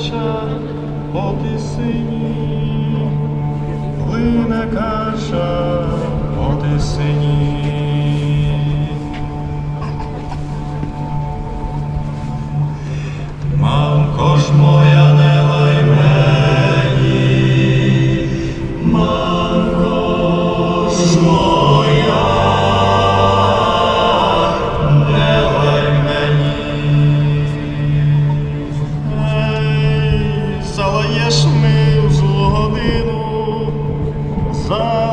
каша, поки сині, плине каша, поти сині. Мамко ж моя не лай мені, мамко ж моя. Love.